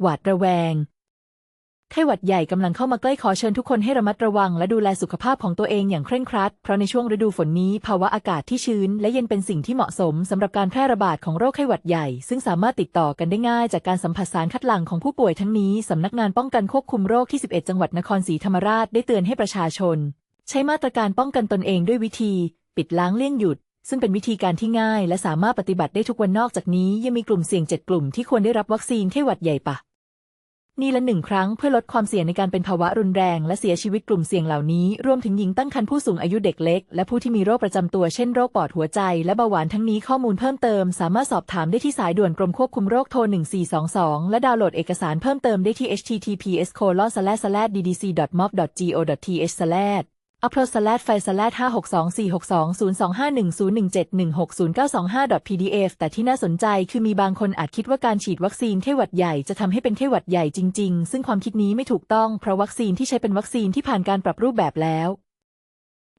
หวาดระแวง ไข้หวัดใหญ่กำลังเข้ามาใกล้ขอเชิญทุกคนให้ระมัดระวัง และดูแลสุขภาพของตัวเองอย่างเคร่งครัด เพราะในช่วงฤดูฝนนี้ ภาวะอากาศที่ชื้น และเย็นเป็นสิ่งที่เหมาะสมสำหรับการแพร่ระบาดของโรคไข้หวัดใหญ่ ซึ่งสามารถติดต่อกันได้ง่าย จากการสัมผัสสารคัดหลั่งของผู้ป่วยทั้งนี้สำนักงานป้องกันควบคุมโรคที่ 11 จังหวัดนครศรีธรรมราชได้เตือนให้ประชาชน ใช้มาตรการป้องกันตนเองด้วยวิธี ปิดล้างเลี่ยงหยุดซึ่งเป็นวิธีการที่ง่ายและสามารถปฏิบัติได้ทุกวันนอกจากนี้ ยังมีกลุ่มเสี่ยง 7 กลุ่มที่ควรได้รับวัคซีนไข้หวัดใหญ่ปะ นี่ละหนึ่งครั้งเพื่อลดความเสี่ยงในการเป็นภาวะรุนแรง และเสียชีวิตกลุ่มเสี่ยงเหล่านี้ รวมถึงหญิงตั้งครรภ์ผู้สูงอายุเด็กเล็ก และผู้ที่มีโรคประจำตัวเช่นโรคปอดหัวใจและเบาหวานทั้งนี้ข้อมูลเพิ่มเติม สามารถสอบถามได้ที่สายด่วนกรมควบคุมโรคโทร 1422 และดาวน์โหลดเอกสารเพิ่มเติมได้ที่ https://ddc.mob.go.th/ https ddc.mob.go.th upload slash file slash 562 462 0251 017 160 925 pdf แต่ที่น่าสนใจคือมีบางคนอาจคิดว่าการฉีดวัคซีนไข้หวัดใหญ่จะทำให้เป็นไข้หวัดใหญ่จริง ๆ ซึ่งความคิดนี้ไม่ถูกต้อง เพราะวัคซีนที่ใช้เป็นวัคซีนที่ผ่านการปรับรูปแบบแล้ว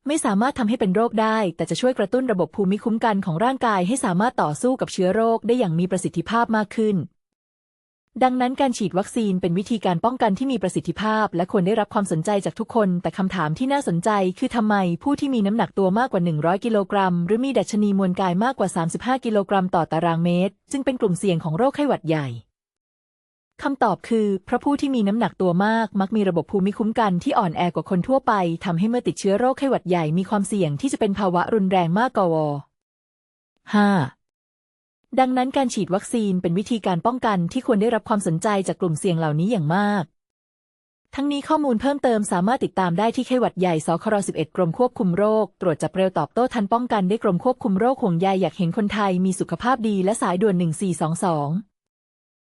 ไม่สามารถทำให้เป็นโรคได้ แต่จะช่วยกระตุ้นระบบภูมิคุ้มกันของร่างกายให้สามารถต่อสู้กับเชื้อโรคได้อย่างมีประสิทธิภาพมากขึ้น ดังนั้นการฉีดวัคซีนเป็นวิธีการป้องกันที่มีประสิทธิภาพ และควรได้รับความสนใจจากทุกคน แต่คำถามที่น่าสนใจ คือทำไมผู้ที่มีน้ำหนักตัวมากกว่า 100 กิโลกรัม หรือมีดัชนีมวลกายมากกว่า 35 กิโลกรัมต่อตารางเมตร จึงเป็นกลุ่มเสี่ยงของโรคไข้หวัดใหญ่คำตอบคือเพราะผู้ที่มีน้ำหนักตัวมาก มักมีระบบภูมิคุ้มกันที่อ่อนแอกว่าคนทั่วไปทำให้เมื่อติดเชื้อโรคไข้หวัดใหญ่มีความเสี่ยงที่จะเป็นภาวะรุนแรงมากกว 5. ดังนั้นการฉีดวัคซีนเป็นวิธีการป้องกันที่ควรได้รับความสนใจจากกลุ่มเสี่ยงเหล่านี้อย่างมาก ทั้งนี้ข้อมูลเพิ่มเติมสามารถติดตามได้ที่ไข้หวัดใหญ่สคร11 กรมควบคุมโรค ตรวจจับเร็วตอบโต้ทันป้องกันได้กรมควบคุมโรคห่วงใยอยากเห็นคนไทยมีสุขภาพดีและสายด่วน 1422